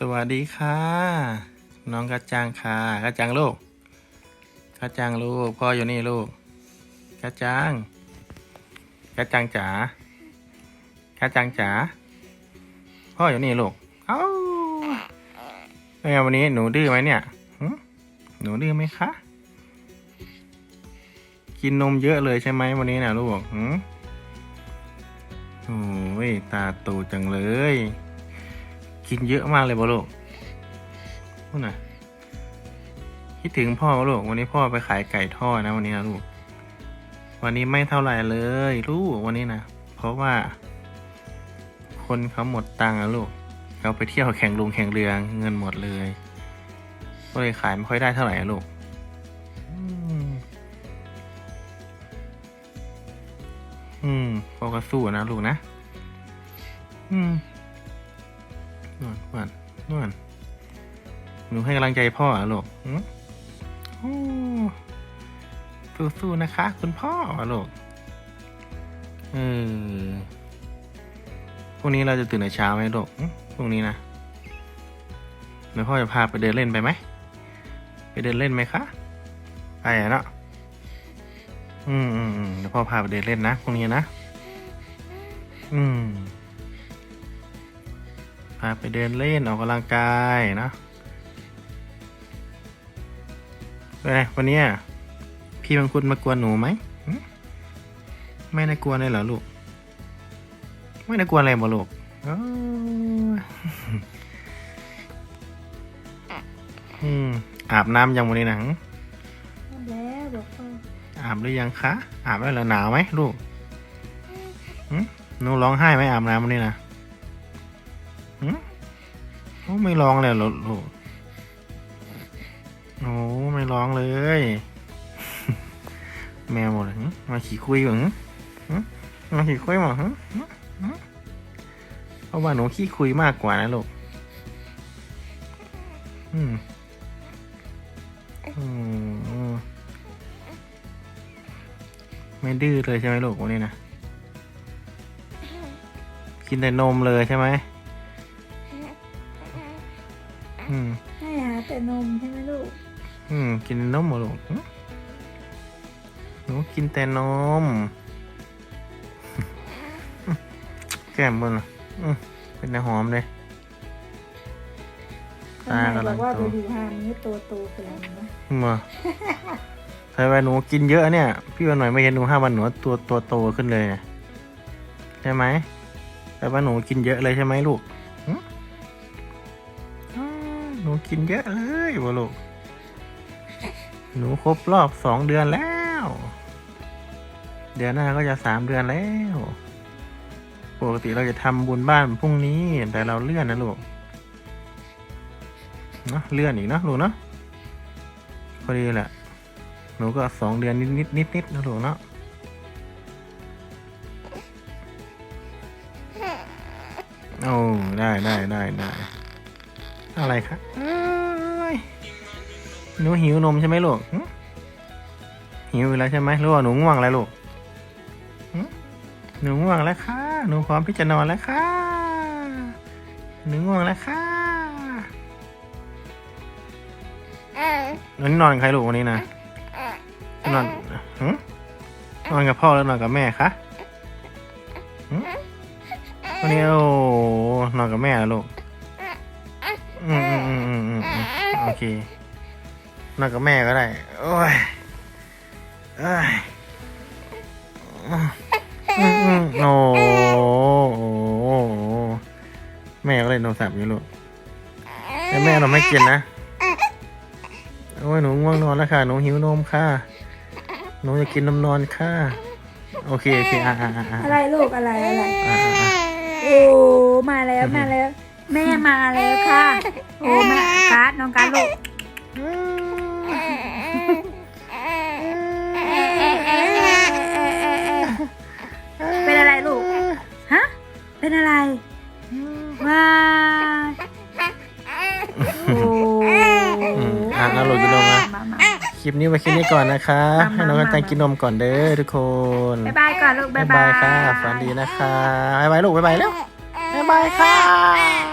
สวัสดีค่ะ น้องกระจังค่ะกระจังลูกกระจังลูกพ่ออยู่นี่ลูกกระจังกระจังจ๋ากระจังจ๋าพ่ออยู่นี่ลูกเอ้าเป็นไงวันนี้หนูดื้อไหมเนี่ยหึหนูดื้อไหมคะกินนมเยอะเลยใช่ไหมวันนี้นะลูกหืมโอ้ยตาโตจังเลย กินเยอะมากเลยบ่ลูกพูดหน่อยคิดถึงพ่อบ่ลูกวันนี้พ่อไปขายไก่ทอดนะวันนี้นะลูก วันนี้ไม่เท่าไหร่เลยลูกวันนี้นะเพราะว่า คนเขาหมดตังค์อะลูกเขาไปเที่ยวแข่งลุงแข่งเรือเงินหมดเลย ก็เลยขายไม่ค่อยได้เท่าไหร่อะลูกอืมอืมพ่อก็สู้นะลูกนะ อืม นวลนวลนวลหนูให้กำลังใจพ่อเหรอลูกหืมโอ้สู้ๆนะคะ คุณพ่อลูกเออพรุ่งนี้เราจะตื่นแต่เช้าไหมลูกพรุ่งนี้นะเดี๋ยวพ่อจะพาไปเดินเล่นไปไหม ไปเดินเล่นไหมคะ ไปเนาะอืมอืมเดี๋ยวพ่อพาไปเดินเล่นนะพรุ่งนี้นะ อืมาไปเดินเล่นออกกำลังกายนะเป็นไงวันนี้พี่บังคุณมากวนหนูไหม ไม่ได้กวนเลยเหรอลูก ไม่ได้กวนอะไรบ่ลูกอืมอาบน้ำยังวันนี้นะหึแล้วบอกอาบหรือยังคะ อาบแล้วเหรอหนาวไหมลูกหนูร้องไห้ไหมอาบน้ำวันนี้นะ โอ้ไม่ร้องเลยเหรอลูกโอ้ไม่ร้องเลย แมวหมดเลยมาขี่คุยอยู่หึหึมาขี่คุยมาหึหึหึเพราะว่าหนูขี้คุยมากกว่านะลูกอืมอืมไม่ดื้อเลยใช่ไหมลูกวันนี้นะกินแต่นมเลยใช่ไหม อืมให้หาแต่นมใช่ไหมลูก อืม กินนมเหรอลูกหึหนูกินแต่นม แก้มบนอะอืมเป็นน้ำหอมเลย ทำไมตากำลับงอกว่าโตไปดูฮานี้ตัวโตไปแล้วนะมาใช่ไหมหนูกินเยอะเนี่ย พี่วันหน่อยไม่เห็นหนูห้าวันหนูตัวตัวโตขึ้นเลยเนี่ยใช่ไหมแต่ว่าหนูกินเยอะเลยใช่ไหมลูกหึอ้าวหนู กินเยอะเลยวะลูก หนูครบรอบสองเดือนแล้ว เดือนหน้าก็จะสามเดือนแล้ว ปกติเราจะทำบุญบ้านพรุ่งนี้ แต่เราเลื่อนนะลูก เนาะเลื่อนอีกเนาะลูกเนาะ พอดีแหละ หนูก็สองเดือนนิดนิดนิดนิดนะลูกเนาะโอ้ได้ได้ได้ได้ อะไรคะหนูหิวนมใช่ไหมลูกหิวอีกแล้วใช่ไหมหรือว่าหนูง่วงแล้วลูกหนูง่วงแล้วค่ะ หนูพร้อมที่จะนอนแล้วค่ะ หนูง่วงแล้วค่ะวันนี้นอนใครลูกวันนี้นะนอนหึนอนกับพ่อแล้วนอนกับแม่คะวันนี้โอ้นอนกับแม่แล้วลูก อืมอืมอืมอืมอืมอืมโอเคนอนกับแม่ก็ได้ โอ้ยเอ้ยอืมอืมโอ้โหแม่ก็เลยโทรศัพท์อยู่ลูกแต่แม่เราไม่กินนะ โอ้ยหนูง่วงนอนแล้วค่ะ หนูหิวนมค่ะ หนูจะกินนมนอนค่ะ โอเคโอเคอ่าอ่าอ่าอะไรลูกอะไรอะไร อ่า โอ้ มาแล้วมาแล้ว แม่มาแล้วค่ะ โอ้แม่การ์ดน้องการ์ดลูกเอ๊ะเอ๊ะเอ๊ะเอ๊ะเอ๊ะเอ๊ะเอ๊ะเป็นอะไรลูก ฮะ เป็นอะไรว้ายโอ้อืมอ่าแล้วลูกกินนมนะมามาคลิปนี้ไว้แค่นี้ก่อนนะคะมาให้น้องกันตังมากินนมก่อนเด้อทุกคนบ๊ายบายก่อนลูกบ๊าบ๊ายยบาบายยค่ะฝันดีนะคะบ๊ายบายลูกบ๊ายบายแล้วบ๊ายบายค่ะ